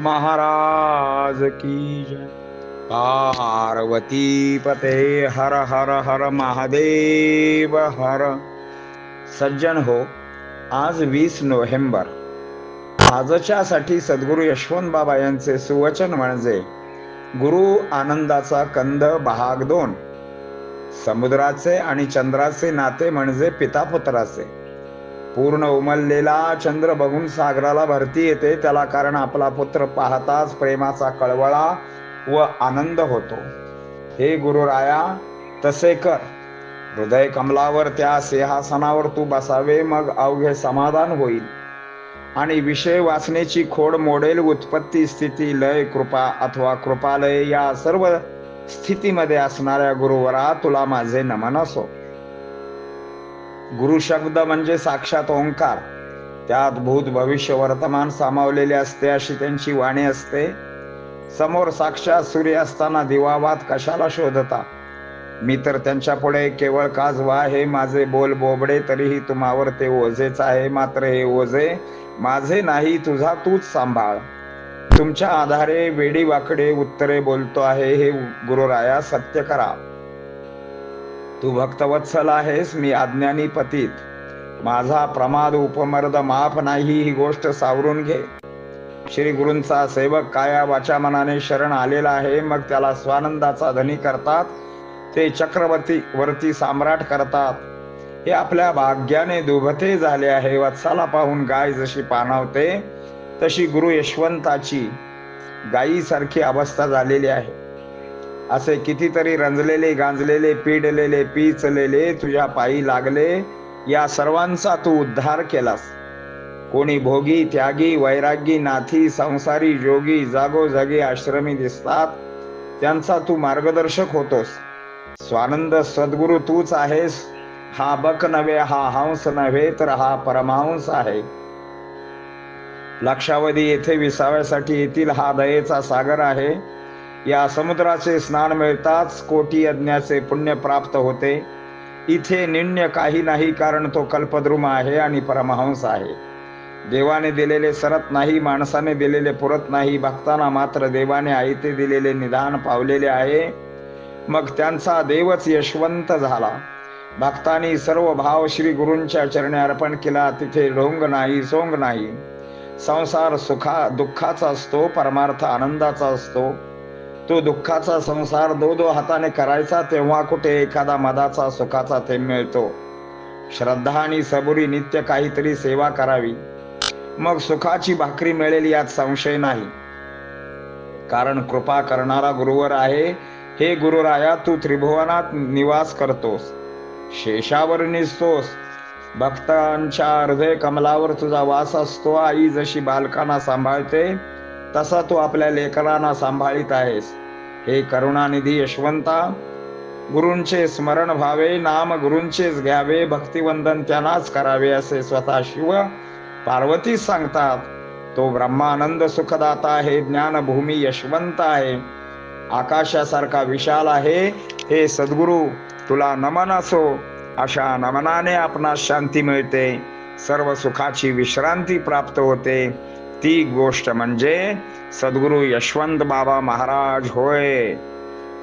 महाराज की जय। पार्वती पते हर हर हर महादेव हर। सज्जन हो आज वीस नोव्हेंबर. आजच्यासाठी सद्गुरू यशवंत बाबा यांचे सुवचन म्हणजे गुरु आनंदाचा कंद भाग दोन. समुद्राचे आणि चंद्राचे नाते म्हणजे पितापुत्राचे. पूर्ण उमललेला चंद्र बघून सागराला भरती येते. त्याला कारण आपला पुत्र पाहताच प्रेमाचा कळवळा व आनंद होतो. हे गुरुराया तसे कर. हृदय कमलावर त्या सिंहासनावर तू बसावे मग अवघे समाधान होईल. आणि विषय वाचण्याची खोड मोडेल उत्पत्ती स्थिती लय कृपा अथवा कृपालय या सर्व स्थितीमध्ये असणाऱ्या गुरुवरा तुला माझे नमन असो. गुरु शब्द म्हणजे साक्षात ओंकार. त्यात भूत भविष्य वर्तमान सामावलेले असते अशी त्यांची वाणी असते. समोर साक्षात सूर्य असताना दिवावात कशाला शोधता? मी तर त्यांच्या पुढे केवळ काजवा हे माझे बोल बोबडे तरीही तुम्हावर ते ओझेच आहे मात्र हे ओझे माझे नाही तुझा तूच सांभाळ. तुमच्या आधारे वेडी वाकडे उत्तरे बोलतो आहे हे गुरुराया सत्य करा. तू भक्तवत्सल आहेस मी अज्ञानी पतीत. माझा प्रमाद उपमर्द माफ नाही ही गोष्ट सावरून घे. श्री गुरूंचा सेवक काया वाचा मनाने शरण आलेला आहे मग त्याला स्वानंदाचा धनी करतात. ते चक्रवर्ती वरती सम्राट करतात. हे आपल्या भाग्याने दुभते झाले आहे वत्साला पाहून गाय जशी पाणावते तशी गुरु यशवंताची गायीसारखी अवस्था झालेली आहे. असे कितीतरी रंजलेले गांजलेले पिडलेले पिचलेले तुझ्या पायी लागले या सर्वांचा तू उद्धार केलास. कोणी भोगी त्यागी वैरागी नाथी संसारी जोगी जागोजागी आश्रमी दिसतात. त्यांचा तू मार्गदर्शक होतोस. स्वानंद सद्गुरु तूच आहेस. हा बक नव्हे हा हंस नव्हे तर हा परमहंस आहे. लक्षावधी येथे विसाव्यासाठी येथील हा दयेचा सागर आहे. या समुद्राचे स्नान मिळताच कोटी यज्ञाचे पुण्य प्राप्त होते. इथे निण्य काही नाही कारण तो कल्पद्रुम आहे आणि परमहंस आहे. देवाने दिलेले सरत नाही माणसाने दिलेले पुरत नाही भक्तांना मात्र देवाने आयते दिलेले निदान पावलेले आहे. मग त्यांचा देवच यशवंत झाला. भक्तांनी सर्व भाव श्री गुरूंच्या चरणी अर्पण केला. तिथे ढोंग नाही सोंग नाही. संसार सुखा दुःखाचा असतो परमार्थ आनंदाचा असतो. तो दुःखाचा संसार दो दो हाताने करायचा तेव्हा कुठे एखादा मदाचा सुखाचा थेंब मिळतो. श्रद्धा आणि सबुरी नित्य काहीतरी सेवा करावी. मग सुखाची भाकरी मिळेल यात संशय नाही. कारण कृपा करणारा गुरुवर आहे. हे गुरुराया तू त्रिभुवनात निवास करतोस. शेषावर निसतोस. भक्तांच्या हृदय कमलावर तुझा वास असतो. आई जशी बालकांना सांभाळते तसा तू आपल्या लेकरांना सांभाळीत आहेस. हे करुणानिधी यशवंता गुरूंचे स्मरण व्हावे नाम गुरूंचेच घ्यावे भक्तिवंदन त्यांनाच करावे असे स्वतः शिव पार्वती सांगतात. तो ब्रह्मानंद सुखदाता आहे ज्ञानभूमी यशवंत आहे. आकाशासारखा विशाल आहे. हे सद्गुरू तुला नमन असो. अशा नमनाने आपणास शांती मिळते. सर्व सुखाची विश्रांती प्राप्त होते. ती गोष्ट म्हणजे सद्गुरू यशवंत बाबा महाराज होय.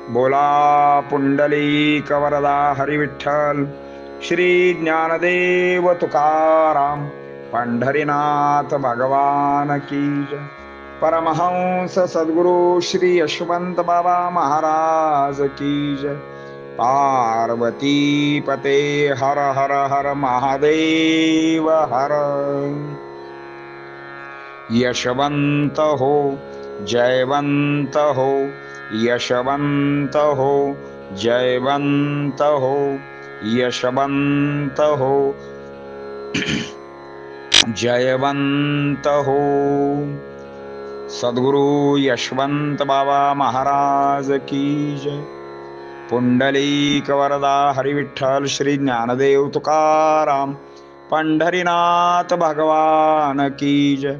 बोला पुंडली कवरदा हरिविठ्ठल श्री ज्ञानदेव तुकाराम पंढरीनाथ भगवान की परमहंस सद्गुरु श्री यशवंत बाबा महाराज की जय. पार्वती पते हर हर हर महादेव हर. जयवंत हो यशवंत हो जयवंत हो सद्गुरु यशवंत बाबा महाराज की जय। पुंडलिक वरदा हरिविठ्ठल श्री ज्ञानदेव तुकाराम। पंढरीनाथ भगवान जय